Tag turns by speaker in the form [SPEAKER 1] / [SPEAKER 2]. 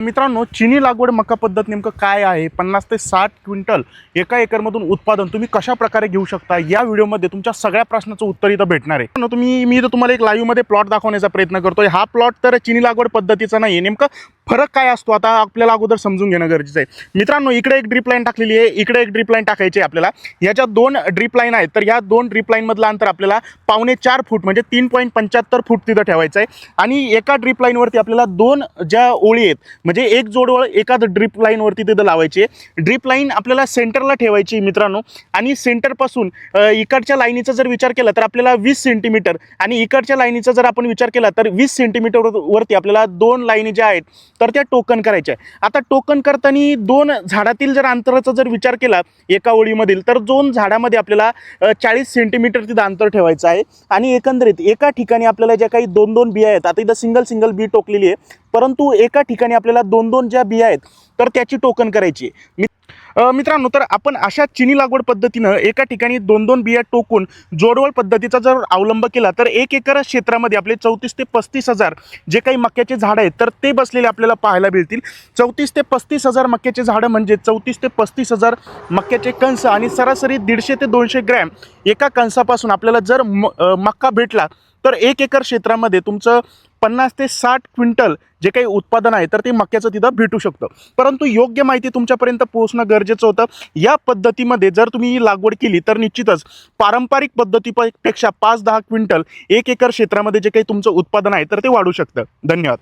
[SPEAKER 1] मित्रांनो चिनी लागवड मका पद्धत नेमकं काय आहे? पन्नास ते साठ क्विंटल एका एकरमधून उत्पादन तुम्ही कशा प्रकारे घेऊ शकता? या व्हिडिओमध्ये तुमच्या सगळ्या प्रश्नाचं उत्तर इथं भेटणार आहे. तुम्ही मी तुम्हाला एक लाईव्हमध्ये प्लॉट दाखवण्याचा प्रयत्न करतोय. हा प्लॉट तर चिनी लागवड पद्धतीचा नाही आहे नेमकं फरक काय असतो? आता आपल्याला अगोदर समजून घेणं गरजेचं आहे. मित्रांनो इकडे एक ड्रीप लाईन टाकलेली आहे. इकडे एक ड्रीप लाईन टाकायची आपल्याला. याच्या दोन ड्रीप लाईन आहेत. तर ह्या दोन ड्रीप लाईनमधलं अंतर आपल्याला पावणे चार फूट म्हणजे तीन पॉईंट पंच्याहत्तर फूट तिथं ठेवायचं आहे आणि एका ड्रीप लाईनवरती आपल्याला दोन ज्या ओळी आहेत म्हणजे एक जोडवळ एकाच ड्रीप लाईनवरती तिथं लावायची आहे. ड्रीप लाईन आपल्याला सेंटरला ठेवायची मित्रांनो. आणि सेंटरपासून इकडच्या लाईनीचा जर विचार केला तर आपल्याला वीस सेंटीमीटर आणि इकडच्या लाईनीचा जर आपण विचार केला तर वीस सेंटीमीटरवरती आपल्याला दोन लाईनी ज्या आहेत तर त्या टोकन करायच्या आहे आता टोकन करताना दोन झाडातील जर अंतराचा जर विचार केला एका ओळीमधील तर दोन झाडामध्ये आपल्याला चाळीस सेंटीमीटर तिथं अंतर ठेवायचं आहे आणि एकंदरीत एका ठिकाणी आपल्याला ज्या काही दोन दोन बिया आहेत आता इथं सिंगल सिंगल बी टोकलेली आहे परंतु एका ठिकाणी आपल्याला दोन दोन ज्या बिया आहेत तर त्याची टोकन करायची आहे. मी मित्रांनो तर आपण अशा चिनी लागवड पद्धतीनं एका ठिकाणी दोन दोन बिया टोकून जोडवळ पद्धतीचा जर अवलंब केला तर एक एकर क्षेत्रामध्ये आपले चौतीस ते पस्तीस हजार जे काही मक्याचे झाडं आहेत तर ते बसलेले आपल्याला पाहायला मिळतील. चौतीस ते पस्तीस हजार मक्याचे झाडं म्हणजे चौतीस ते पस्तीस हजार मक्याचे कंस आणि सरासरी दीडशे ते दोनशे ग्रॅम एका कंसापासून आपल्याला जर म मक्का भेटला तर एक एकर क्षेत्रामध्ये तुमचं पन्नास ते साठ क्विंटल जे काही उत्पादन आहे तर ते मक्याचं तिथं भेटू शकतं. परंतु योग्य माहिती तुमच्यापर्यंत पोहोचणं गरजेचं होतं. या पद्धतीमध्ये जर तुम्ही ही लागवड केली तर निश्चितच पारंपरिक पद्धतीपेक्षा पाच दहा क्विंटल एक एकर क्षेत्रामध्ये जे काही तुमचं उत्पादन आहे तर ते वाढू शकतं. धन्यवाद.